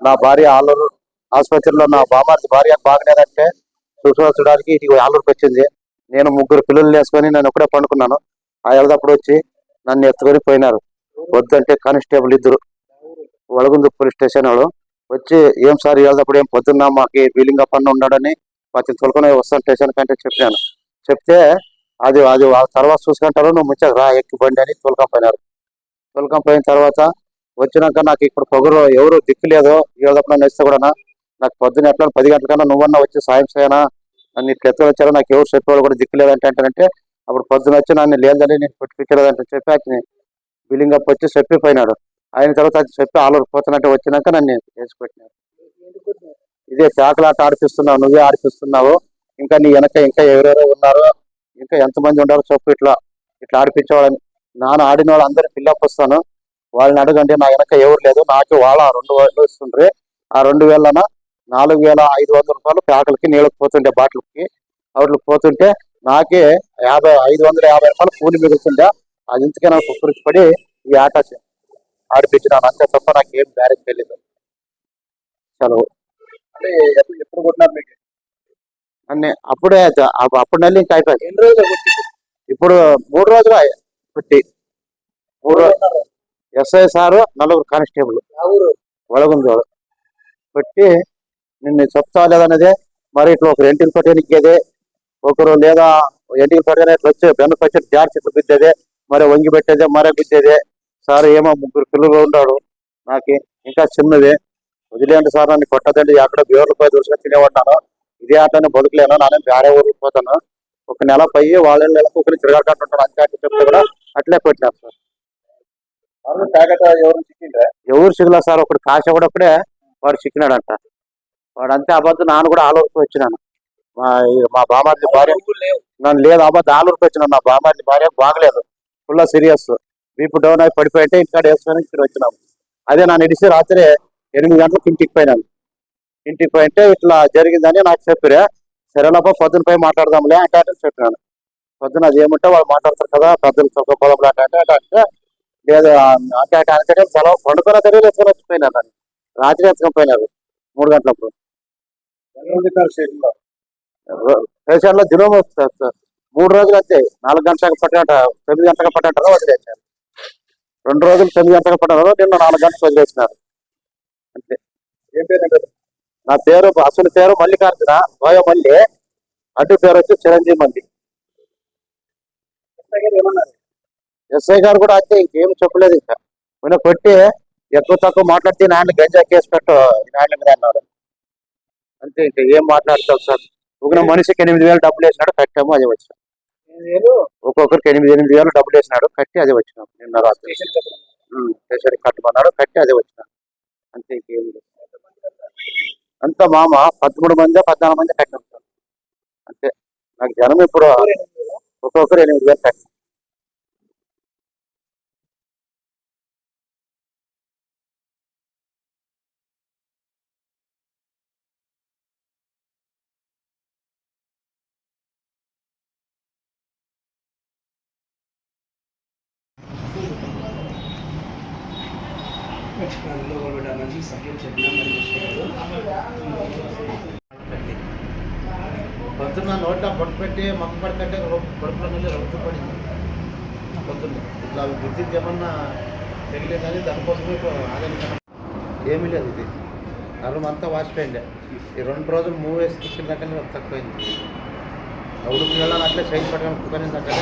నా భార్య ఆలూరు ఆసుపత్రిలో నా బామార్ది భార్య బాగలేదంటే చూసుకోవడానికి ఇటు ఆలూరుకి వచ్చింది నేను ముగ్గురు పిల్లలు వేసుకొని నేను ఒకటే పండుకున్నాను. ఆ ఎడదప్పుడు వచ్చి నన్ను ఎత్తుకొని పోయినారు. వద్దంటే కానిస్టేబుల్ ఇద్దరు. వడగుందు పోలీస్ స్టేషన్ వాళ్ళు వచ్చి ఏం సార్ వెళ్దప్పుడు ఏం పొద్దున్న మాకు బిల్లింగ్ అన్న ఉన్నాడని పచ్చి తొలకొని వస్తాను స్టేషన్ కంటే చెప్పాను. చెప్తే అది అది తర్వాత చూసుకుంటారు నువ్వు ముచ్చట రా ఎక్కి బండి అని తొలకం పోయిన తర్వాత వచ్చినాక నాకు ఇప్పుడు పొగరు ఎవరు దిక్కు లేదు. ఏదప్పుడు నన్ను ఇస్తే కూడా నాకు పొద్దున ఎట్లా పది గంటలకన్నా నువ్వన్నా వచ్చి సాయం చేయనా? నన్ను ఇట్లా ఎత్తులు వచ్చారో? నాకు ఎవరు చెప్పేవాళ్ళు కూడా దిక్కు లేదంటే అంటే అప్పుడు పొద్దున వచ్చి నన్ను లేదని నేను పెట్టించలేదంటే చెప్పి అతని బిల్లింగ్ అప్ వచ్చి చెప్పిపోయినాడు. అయిన తర్వాత అది చెప్పి ఆలూరు పోతున్నట్టు వచ్చినాక నన్ను వేసిపెట్టినాడు ఇదే చాకలాట ఆడిపిస్తున్నావు నువ్వే ఆడిపిస్తున్నావు. ఇంకా నీ వెనక ఇంకా ఎవరెవరో ఉన్నారు? ఇంకా ఎంతమంది ఉన్నారో చెప్పు ఇట్లా. ఇట్లా ఆడిపించేవాళ్ళని నాన్న ఆడిన వాళ్ళు అందరూ పిల్లప్ వస్తాను. వాళ్ళని అడగండి నా వెనక ఎవరు లేదు నాకు వాళ్ళ రెండు వేలు ఇస్తుండ్రి. ఆ రెండు వేలన నాలుగు వేల ఐదు వందల రూపాయలు ప్యాకులకి నీళ్ళకి పోతుండే బాటిల్కి. వాటికి పోతుంటే నాకే యాభై ఐదు వందల యాభై రూపాయలు కూలి మిగులుతుండే అది ఇంతకే నాకు కురించి పడి ఈ ఆట ఆడిపించినాను. అంతే తప్ప నాకు ఏం బ్యారేజ్ తెలియదు సెలవు అంటే ఎప్పుడు ఎప్పుడు కొట్టినారు మీకు? అన్నీ అప్పుడే అప్పుడు నెల్లి ఇంకా అయిపోయింది. ఎన్ని రోజులు కొట్టి ఇప్పుడు మూడు రోజులు పుట్టి మూడు రోజులు. ఎస్ఐ సారు నలుగురు కానిస్టేబుల్. ఒಳగుందోడు పెట్టి నిన్ను చెప్తా లేదనేదే మరి ఇట్లా ఒకరు ఎంటికి పట్టేనికేదే ఒకరు లేదా ఎంటికి పట్టేనే ఇట్లా వచ్చి వెనక వచ్చి జార్ చెట్లు గుద్దేదే మరి వంగి పెట్టేదే మరే గుద్దేదే. సార్ ఏమో ముగ్గురు పిల్లలు ఉన్నాడు నాకు ఇంకా చిన్నది. వదిలేండి సార్ నన్ను కొట్టదండి. అక్కడ బేర్లు పోయి దూసుకొని తినేవాడినాను. ఇదే ఆటనే బతుకులేను. నానే వేరే ఊరికి పోతాను. ఒక నెల పోయి వాళ్ళ నెలకు ఒకరు తిరగకుంటుంటాను అంతే చెప్తే కూడా అట్లే పెట్టినారు ఎవరు సిగ్గులా సార్? ఒకడు కాశ కూడా అప్పుడే వాడు చిక్కినాడంట. వాడు అంతే అబద్ధం నాన్న కూడా ఆలూరుకు వచ్చినాను. మా మా బామార్ది భార్య నన్ను లేదు అబద్ధం ఆలూరుకు వచ్చినాను. నా బామార్ది భార్య బాగలేదు. Full serious. బీపు డౌన్ అయి పడిపోయింటే ఇక్కడ వేసుకొని ఇక్కడ వచ్చినాము అదే నన్ను ఇడిసి రాత్రి ఎనిమిది గంటలకు ఇంటికి పోయినాను. ఇంటికి పోయింటే ఇట్లా జరిగిందని నాకు చెప్పిరే సరేనప్ప పొద్దున పోయి మాట్లాడదాంలే అంటే అంటే చెప్పినాను. పొద్దున అది ఏమంటే వాళ్ళు మాట్లాడతారు కదా పెద్దలు తొక్క పొలం అంటే అంటే అంటే లేదు అంటే అంటే సెలవు పండుకున్న తెలియదు ఎత్తుకొని వచ్చిపోయినారు నన్ను రాత్రి ఎత్తుకొని పోయినారు? మూడు గంటలప్పుడు. స్టేషన్లో. దినం వస్తుంది సార్. మూడు రోజులు అంతే. నాలుగు గంటలకు పట్టాట తొమ్మిది గంటలకు పట్టాటారో వదిలేసారు రెండు రోజులు తొమ్మిది గంటలకు పట్టారో నిన్న నాలుగు గంటలకు వదిలేసినారు. అంతే. నీ పేరు? అసలు పేరు మల్లికార్జున బోయ మల్లి. అడ్డు పేరు వచ్చి చిరంజీవి మల్లి. ఏమన్నారు? ఎస్ఐ గారు కూడా అంతే ఇంకేం చెప్పలేదు ఇంకా. మొన్న కొట్టి ఎక్కువ తక్కువ మాట్లాడితే నాయన గంజా కేసు పెట్టు నాయన మీద అన్నాడు. అంతే ఇంకా ఏం మాట్లాడతావు సార్? ఒక మనిషికి ఎనిమిది వేలు డబ్బులు వేసినాడు కట్టాము అదే వచ్చినాం. ఒక్కొక్కరికి ఎనిమిది ఎనిమిది వేలు డబ్బులు వేసినాడు కట్టి అదే వచ్చినాం. నిన్న రాత్రి. స్టేషన్కి కట్టమన్నాడు. కట్టి అదే వచ్చినాం. అంతే ఇంకేం అంతా మామ పదమూడు మంది పద్నాలుగు మంది కట్టాం సార్. అంతే. నాకు జనం ఇప్పుడు ఒక్కొక్కరు ఎనిమిది వేలు. నేర్చుకున్నాను కూడా మంచి సబ్జెక్ట్ కట్టి పొద్దున్న నోట్లో పొట్టు పెట్టి మొక్క పడికంటే కడుపులో నుండి రొట్టు పడింది. పొద్దున్న. ఇట్లా విద్యుత్ ఏమన్నా తెగిలేదని దానికోసమే ఇప్పుడు ఏమీ లేదు ఇది. నరం అంతా వాసిపోయింది ఈ రెండు రోజులు మూవ్ వేసి తిప్పిన దగ్గర తక్కువైంది. ఆ ఉడుకు నెల అట్లే సైడ్ పట్టుకొని కుక్కని దగ్గర